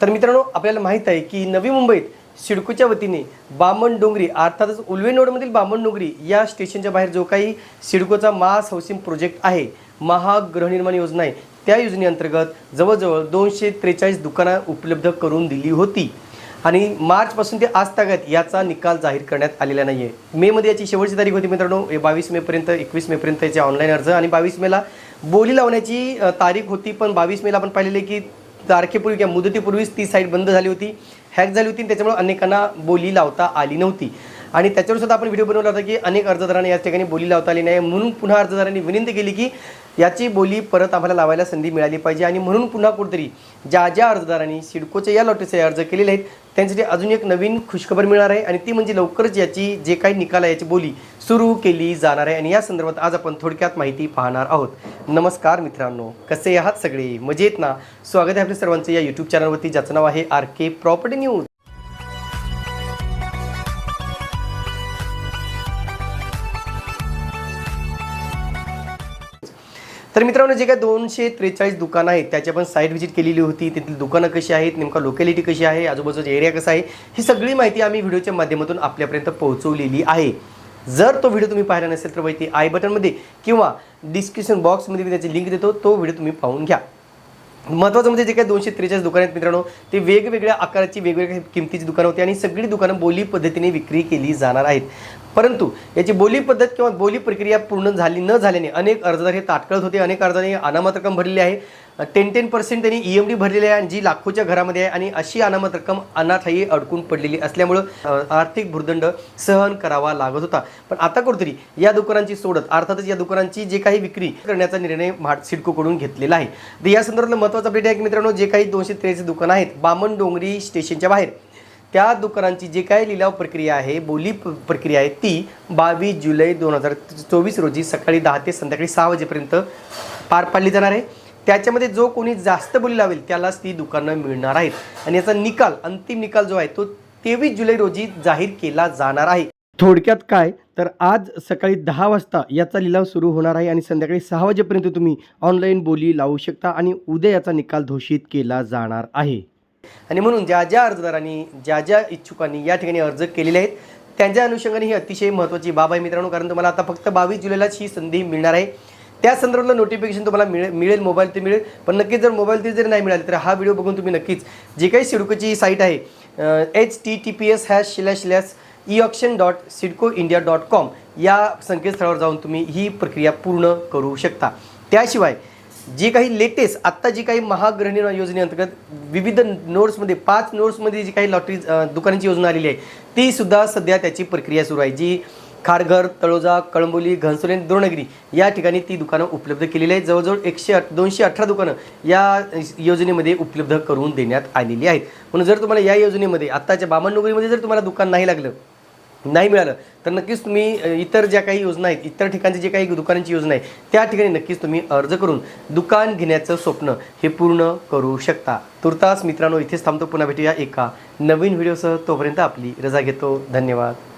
तर मित्रांनो आपल्याला माहीत आहे की नवी मुंबईत सिडकोच्या वतीने बामण डोंगरी अर्थातच उल्वे नोडमधील बामण डोंगरी या स्टेशनच्या बाहेर जो काही सिडकोचा मास हाऊसिंग प्रोजेक्ट आहे महागृहनिर्माण योजना आहे त्या योजनेअंतर्गत जवळजवळ दोनशे त्रेचाळीस दुकानं उपलब्ध करून दिली होती. आणि मार्चपासून ते आज तागत याचा निकाल जाहीर करण्यात आलेला नाही आहे मेमध्ये याची शेवटची तारीख होती मित्रांनो बावीस मेपर्यंत एकवीस मेपर्यंत याचे ऑनलाईन अर्ज. आणि बावीस मेला बोली लावण्याची तारीख होती पण बावीस मेला आपण पाहिलेले आहे की तारखेपूर्वी किंवा मुदतीपूर्वीच ती साईट बंद झाली होती. हॅक झाली होती आणि त्याच्यामुळे अनेकांना बोली लावता आली नव्हती. आणि त्याच्यावर सुद्धा आपण व्हिडिओ बनवला होता की अनेक अर्जदारांना या ठिकाणी बोली लावता आली नाही. म्हणून पुन्हा अर्जदारांनी विनंती केली की याची बोली परत आम्हाला लावायला संधी मिळाली पाहिजे. आणि म्हणून पुन्हा कुठेतरी ज्या ज्या अर्जदारांनी सिडकोच्या या लॉटरीचे अर्ज केलेले आहेत त्यांच्यासाठी अजून एक नवीन खुशखबर मिळणार आहे. आणि ती म्हणजे लवकरच याची जे काही निकाल आहे याची बोली सुरू केली जाणार आहे. आणि या संदर्भात आज आपण थोडक्यात माहिती पाहणार आहोत. नमस्कार मित्रांनो कसे आहात सगळे? मजेत ना? स्वागत आहे आपल्या सर्वांचं या यूट्यूब चॅनलवरती ज्याचं नाव आहे आर के प्रॉपर्टी न्यूज तर मित्रांनो जे काय दोनशे त्रेचाळीस दुकानं आहेत त्याची आपण साईट व्हिजिट केलेली होती. तिथली दुकानं कशी आहेत नेमका लोकॅलिटी कशी आहे आजूबाजूचा एरिया कसा आहे ही सगळी माहिती आम्ही व्हिडिओच्या माध्यमातून आपल्यापर्यंत पोहोचवलेली आहे. जर तो व्हिडिओ तुम्ही पाहिला नसेल तर माहिती आय बटनमध्ये किंवा डिस्क्रिप्शन बॉक्समध्ये मी त्याची लिंक देतो तो व्हिडिओ तुम्ही पाहून घ्या. महत्त्वाचं म्हणजे जे काही दोनशे त्रेचाळीस दुकानं आहेत मित्रांनो ते वेगवेगळ्या आकाराची वेगवेगळ्या किमतीची दुकानं होती आणि सगळी दुकानं बोली पद्धतीने विक्री केली जाणार आहेत. परंतु याची बोली पद्धत किंवा बोली प्रक्रिया पूर्ण झाली न झाल्याने अनेक अर्जदार हे ताटकळत होते. अनेक अर्जदारांनी अनामत रक्कम भरलेली आहे. टेन टेन पर्सेंट त्यांनी ई एम डी भरलेली आहे आणि जी लाखोच्या घरामध्ये आहे आणि अशी अनामत रक्कम अनाथाई अडकून पडलेली असल्यामुळं आर्थिक भूर्दंड सहन करावा लागत होता. पण आता कुठेतरी या दुकानांची सोडत अर्थातच या दुकानांची जे काही विक्री करण्याचा निर्णय महाड सिडकोकडून घेतलेला आहे. तर या संदर्भातलं महत्त्वाचं अपडेट आहे की मित्रांनो जे काही दोनशे त्रेचे दुकान आहेत बामण डोंगरी स्टेशनच्या बाहेर त्या दुकानांची जे काही लिलाव प्रक्रिया आहे बोली प- प्रक्रिया आहे ती बावीस जुलै दोन हजार चोवीस रोजी सकाळी दहा ते संध्याकाळी सहा वाजेपर्यंत पार पाडली जाणार आहे. त्याच्यामध्ये जो कोणी जास्त बोली लावेल त्यालाच ती दुकानं मिळणार आहेत. आणि याचा निकाल अंतिम निकाल जो आहे तो तेवीस जुलै रोजी जाहीर केला जाणार आहे. थोडक्यात काय? तर आज सकाळी दहा वाजता याचा लिलाव सुरू होणार आहे आणि संध्याकाळी सहा वाजेपर्यंत तुम्ही ऑनलाईन बोली लावू शकता आणि उद्या याचा निकाल घोषित केला जाणार आहे. आणि म्हणून ज्या ज्या अर्जदारांनी ज्या ज्या इच्छुकांनी या ठिकाणी अर्ज केलेले आहेत त्यांच्या अनुषंगाने ही अतिशय महत्त्वाची बाब आहे मित्रांनो कारण तुम्हाला आता फक्त बावीस जुलैलाच ही संधी मिळणार आहे. त्या संदर्भातलं नोटिफिकेशन तुम्हाला मिळेल मिळेल मोबाईल ते मिळेल पण नक्कीच जर मोबाईल ते जर नाही मिळाले तर हा व्हिडिओ बघून तुम्ही नक्कीच जे काही सिडकोची साईट आहे H T T P S hash slash slash E option dot CIDCO India dot com या संकेतस्थळावर जाऊन तुम्ही ही प्रक्रिया पूर्ण करू शकता. त्याशिवाय जे काही लेटेस्ट आत्ता जी काही महागृहनिर्माण योजनेअंतर्गत विविध नोड्समध्ये पाच नोड्समध्ये जी काही लॉटरी दुकानाची दुकानांची योजना आलेली आहे ती सुद्धा सध्या त्याची प्रक्रिया सुरू आहे. जी खारघर तळोजा कळंबोली घनसोली आणि द्रोणगिरी या ठिकाणी ती दुकानं उपलब्ध केलेली आहेत. जवळजवळ एकशे अठ दोनशे अठरा दुकानं या योजनेमध्ये उपलब्ध करून देण्यात आलेली आहेत. म्हणून जर तुम्हाला या योजनेमध्ये आत्ताच्या बामणनगरीमध्ये जर तुम्हाला दुकान नाही लागलं नाही मिळालं तर नक्कीच तुम्ही इतर ज्या काही योजना आहेत इतर ठिकाणची जे काही दुकानांची योजना आहे त्या ठिकाणी नक्कीच तुम्ही अर्ज करून दुकान घेण्याचं स्वप्न हे पूर्ण करू शकता. तुर्तास मित्रांनो इथेच थांबतो. पुन्हा भेटूया एका नवीन व्हिडिओसह. तोपर्यंत आपली रजा घेतो. धन्यवाद.